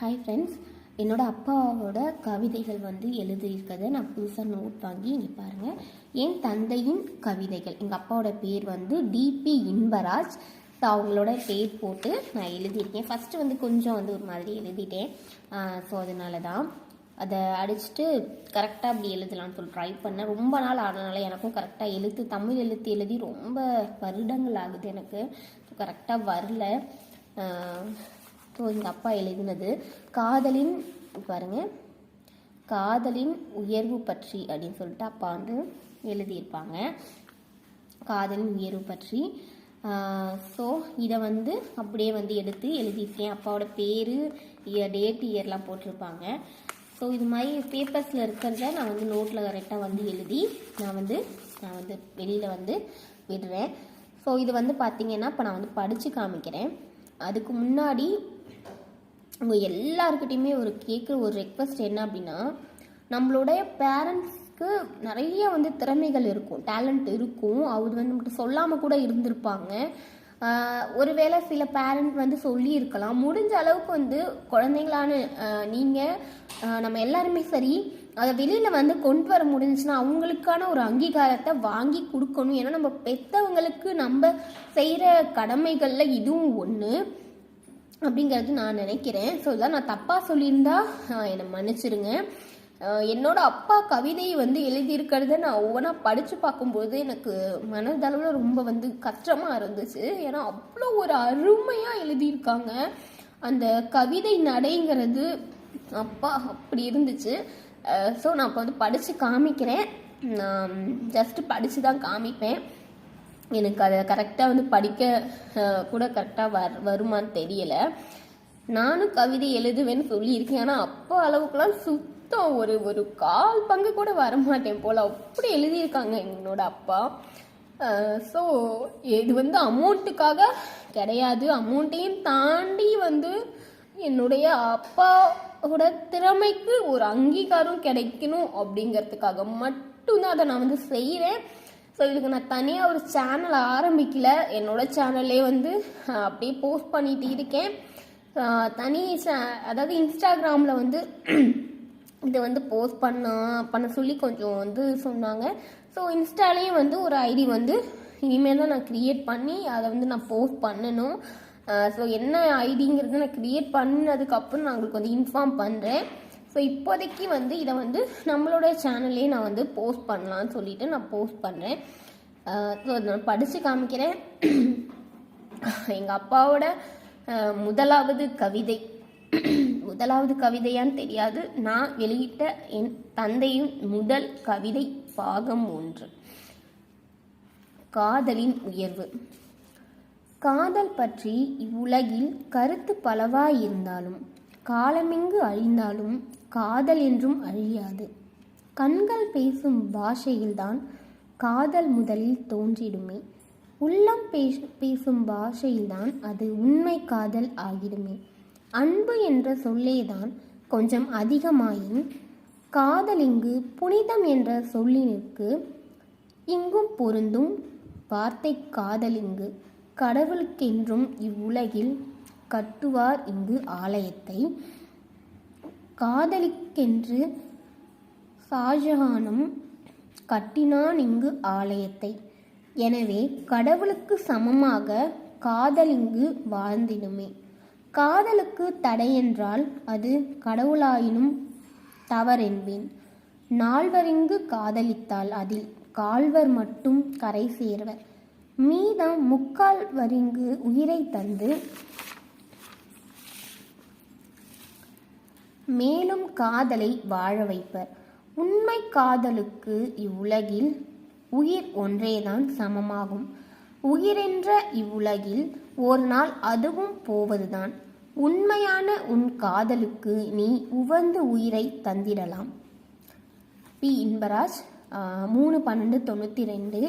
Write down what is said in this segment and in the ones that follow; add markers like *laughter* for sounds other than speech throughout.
Hi friends என்னோட அப்பாவோட கவிதைகள் வந்து எழுதியிருக்கதை நான் புதுசாக நோட் வாங்கி இங்கே பாருங்கள் என் தந்தையின் கவிதைகள். எங்கள் அப்பாவோட பேர் வந்து டிபி இன்பராஜ். ஸோ அவங்களோட பேர் போட்டு நான் எழுதியிருக்கேன். ஃபஸ்ட்டு வந்து கொஞ்சம் வந்து ஒரு மாதிரி எழுதிட்டேன். ஸோ அதனால தான் அதை அடிச்சுட்டு கரெக்டாக அப்படி எழுதலாம்னு சொல்லி ட்ரை பண்ணேன். ரொம்ப நாள் ஆனனால எனக்கும் கரெக்டாக எழுத்து தமிழ் எழுத்து எழுதி ரொம்ப வருடங்கள் ஆகுது எனக்கு. கரெக்டாக வரல. ஸோ எங்கள் அப்பா எழுதினது காதலின் பாருங்க. காதலின் உயர்வு பற்றி அப்படின்னு சொல்லிட்டு அப்பா வந்து எழுதியிருப்பாங்க. காதலின் உயர்வு பற்றி ஸோ இதை வந்து அப்படியே வந்து எடுத்து எழுதியிருக்கேன். அப்பாவோட பேர் இயர் டேட் இயர்லாம் போட்டிருப்பாங்க. ஸோ இது மாதிரி பேப்பர்ஸில் இருக்கிறத நான் வந்து நோட்டில் கரெக்டாக வந்து எழுதி நான் வந்து நான் வந்து வெளியில் வந்து விடுறேன். ஸோ இது வந்து பார்த்தீங்கன்னா இப்போ நான் வந்து படித்து காமிக்கிறேன். அதுக்கு முன்னாடி உங்கள் எல்லாருக்கிட்டையுமே ஒரு கேட்குற ஒரு ரெக்வஸ்ட் என்ன அப்படின்னா நம்மளுடைய பேரண்ட்ஸ்க்கு நிறைய வந்து திறமைகள் இருக்கும் டேலண்ட் இருக்கும். அவர் வந்து நம்மகிட்ட சொல்லாமல் கூட இருந்திருப்பாங்க. ஒருவேளை சில பேரண்ட் வந்து சொல்லியிருக்கலாம். முடிஞ்ச அளவுக்கு வந்து குழந்தைங்களான நீங்கள் நம்ம எல்லாருமே சரி அதை வெளியில் வந்து கொண்டு வர முடிஞ்சுன்னா அவங்களுக்கான ஒரு அங்கீகாரத்தை வாங்கி கொடுக்கணும். ஏன்னா நம்ம பெற்றவங்களுக்கு நம்ம செய்கிற கடமைகளில் இதுவும் ஒன்று அப்படிங்கிறது நான் நினைக்கிறேன். ஸோ இதான் நான் தப்பாக சொல்லியிருந்தா என்னை மன்னிச்சிருங்க. என்னோட அப்பா கவிதையை வந்து எழுதியிருக்கிறத நான் ஒவ்வொன்றா படித்து பார்க்கும்போது எனக்கு மனதளவில் ரொம்ப வந்து கஷ்டமாக இருந்துச்சு. ஏன்னா அவ்வளோ ஒரு அருமையாக எழுதியிருக்காங்க. அந்த கவிதை நடைங்கிறது அப்பா அப்படி இருந்துச்சு. ஸோ நான் இப்போ வந்து படித்து காமிக்கிறேன். நான் ஜஸ்ட்டு படித்து தான் காமிப்பேன். எனக்கு அதை கரெக்டாக வந்து படிக்க கூட கரெக்டாக வர் வருமான்னு தெரியலை. நானும் கவிதை எழுதுவேன்னு சொல்லியிருக்கேன். ஆனால் அப்போ அளவுக்குலாம் சுத்தம் ஒரு ஒரு கால் பங்கு கூட வரமாட்டேன் போல். அப்படி எழுதியிருக்காங்க என்னோட அப்பா. ஸோ இது வந்து அமௌண்ட்டுக்காக கிடையாது. அமௌண்ட்டையும் தாண்டி வந்து என்னுடைய அப்பாவோட திறமைக்கு ஒரு அங்கீகாரம் கிடைக்கணும் அப்படிங்கிறதுக்காக மட்டும்தான் அதை நான் வந்து செய்கிறேன் ஸோ இதுக்கு நான் தனியாக ஒரு சேனல் ஆரம்பிக்கல. என்னோட சேனல்லே வந்து அப்படியே போஸ்ட் பண்ணிட்டு இருக்கேன். தனி சே- அதாவது இன்ஸ்டாகிராமில் வந்து *clears throat* இதை வந்து போஸ்ட் பண்ண பண்ண சொல்லி கொஞ்சம் வந்து சொன்னாங்க. ஸோ இன்ஸ்டாலேயும் வந்து ஒரு ஐடி வந்து இனிமேல் தான் நான் க்ரியேட் பண்ணி அதை வந்து நான் போஸ்ட் பண்ணணும். ஸோ என்ன ஐடிங்கிறது நான் க்ரியேட் பண்ணதுக்கப்புறம் நான் உங்களுக்கு வந்து இன்ஃபார்ம் பண்ணுறேன் ஸோ இப்போதைக்கு வந்து இதை வந்து நம்மளோட சேனல்லே நான் வந்து போஸ்ட் பண்ணலான்னு சொல்லிட்டு நான் போஸ்ட் பண்ணுறேன் ஸோ நான் படித்து காமிக்கிறேன். எங்கள் அப்பாவோட முதலாவது கவிதை. முதலாவது கவிதையான்னு தெரியாது. நான் வெளியிட்ட என் தந்தையின் முதல் கவிதை பாகம் ஒன்று. காதலின் உயர்வு. காதல் பற்றி இவ்வுலகில் கருத்து பலவாயிருந்தாலும் காலமெங்கு அழிந்தாலும் காதல் என்றும் அழியாது. கண்கள் பேசும் பாஷையில்தான் காதல் முதலில் தோன்றிடுமே. உள்ளம் பேசும் பாஷையில்தான் அது உண்மை காதல் ஆகிடுமே. அன்பு என்ற சொல்லேதான் கொஞ்சம் அதிகமாயின் காதலிங்கு புனிதம் என்ற சொல்லினுக்கு இங்கும் பொருந்தும் வார்த்தை காதலிங்கு கடவுளுக்கென்றும் இவ்வுலகில் கட்டுவார் இங்கு ஆலயத்தை. காதலிக்கென்று ஷாஜஹானும் கட்டினான் இங்கு ஆலயத்தை. எனவே கடவுளுக்கு சமமாக காதலிங்கு வாழ்ந்திடுமே. காதலுக்கு தடையென்றால் அது கடவுளாயினும் தவறென்பேன். நால்வரிங்கு காதலித்தால் அதில் கால்வர் மட்டும் கரை சேர்வர். மீதம் முக்கால் வரிங்கு உயிரை தந்து மேலும் காதலை வாழ வைப்பர். உண்மை காதலுக்கு இவ்வுலகில் உயிர் ஒன்றேதான் சமமாகும். உயிரென்ற இவ்வுலகில் ஒரு நாள் அதுவும் போவதுதான். உண்மையான உன் காதலுக்கு நீ உவந்து உயிரை தந்திடலாம். பி. இன்பராஜ் மூணு பன்னெண்டு தொண்ணூற்றி ரெண்டு.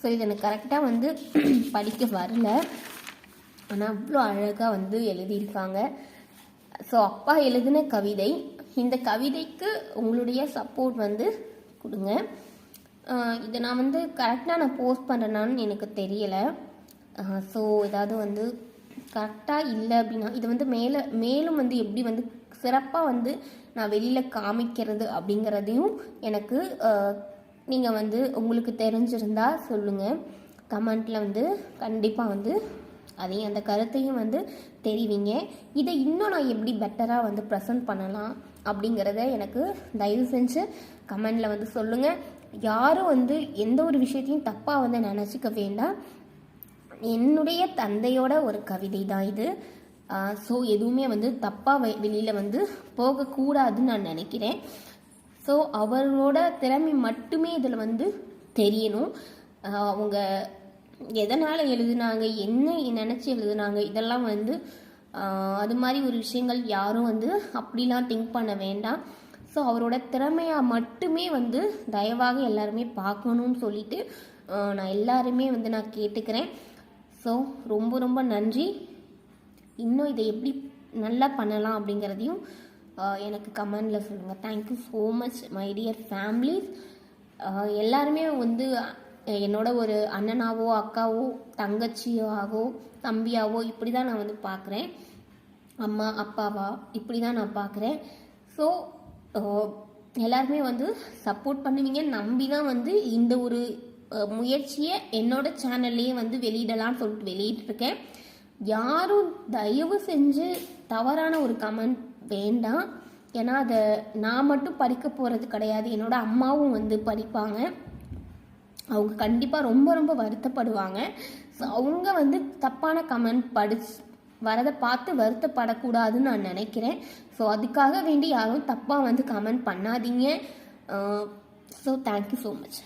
ஸோ இது எனக்கு கரெக்டாக வந்து *clears throat* படிக்க வரல. ஆனால் அவ்வளோ அழகாக வந்து எழுதியிருக்காங்க. ஸோ அப்பா எழுதின கவிதை. இந்த கவிதைக்கு உங்களுடைய சப்போர்ட் வந்து கொடுங்க. இதை நான் வந்து கரெக்டாக நான் போஸ்ட் பண்ணுறேனான்னு எனக்கு தெரியலை. ஸோ ஏதாவது வந்து கரெக்டாக இல்லை அப்படின்னா இது வந்து மேலே மேலும் வந்து எப்படி வந்து சிறப்பாக வந்து நான் வெளியில் காமிக்கிறது அப்படிங்கிறதையும் எனக்கு நீங்கள் வந்து உங்களுக்கு தெரிஞ்சிருந்தால் சொல்லுங்கள் கமெண்ட்டில் வந்து கண்டிப்பாக வந்து அதையும் அந்த கருத்தையும் வந்து தெரிவிங்க. இதை இன்னும் நான் எப்படி பெட்டராக வந்து ப்ரெசன்ட் பண்ணலாம் அப்படிங்கிறத எனக்கு தயவு செஞ்சு கமெண்டில் வந்து சொல்லுங்கள் யாரும் வந்து எந்த ஒரு விஷயத்தையும் தப்பாக வந்து நினச்சிக்க வேண்டாம். என்னுடைய தந்தையோட ஒரு கவிதை தான் இது. ஸோ எதுவுமே வந்து தப்பாக வெ வெளியில் வந்து போகக்கூடாதுன்னு நான் நினைக்கிறேன். ஸோ அவரோட திறமை மட்டுமே இதில் வந்து தெரியணும். அவங்க எதனால் எழுதுனாங்க? என்ன நினச்சி எழுதுனாங்க? இதெல்லாம் வந்து அது மாதிரி ஒரு விஷயங்கள் யாரும் வந்து அப்படிலாம் திங்க் பண்ண வேண்டாம். ஸோ அவரோட திறமையாக மட்டுமே வந்து தயவாக எல்லாருமே பார்க்கணும்னு சொல்லிட்டு நான் எல்லாருமே வந்து நான் கேட்டுக்கிறேன். ஸோ ரொம்ப ரொம்ப நன்றி. இன்னும் இதை எப்படி நல்லா பண்ணலாம் அப்படிங்கிறதையும் எனக்கு கமெண்டில் சொல்லுங்கள் thank you so much my dear families எல்லாருமே வந்து என்னோட ஒரு அண்ணனாவோ அக்காவோ தங்கச்சியாவோ தம்பியாவோ இப்படி தான் நான் வந்து பார்க்குறேன் அம்மா அப்பாவா இப்படி தான் நான் பார்க்குறேன் ஸோ எல்லாருமே வந்து சப்போர்ட் பண்ணுவீங்கன்னு நம்பி தான் வந்து இந்த ஒரு முயற்சியை என்னோட சேனல்லையே வந்து வெளியிடலாம்னு சொல்லிட்டு வெளியிட்டிருக்கேன். யாரும் தயவு செஞ்சு தவறான ஒரு கமெண்ட் வேண்டாம். ஏன்னா அதை நான் மட்டும் படிக்க போகிறது கிடையாது. என்னோட அம்மாவும் வந்து படிப்பாங்க அவங்க கண்டிப்பாக ரொம்ப ரொம்ப வருத்தப்படுவாங்க. ஸோ அவங்க வந்து தப்பான கமெண்ட் படிச்சு வரதை பார்த்து வருத்தப்படக்கூடாதுன்னு நான் நினைக்கிறேன். ஸோ அதுக்காக வேண்டி யாரும் தப்பாக வந்து கமெண்ட் பண்ணாதீங்க. So thank you so much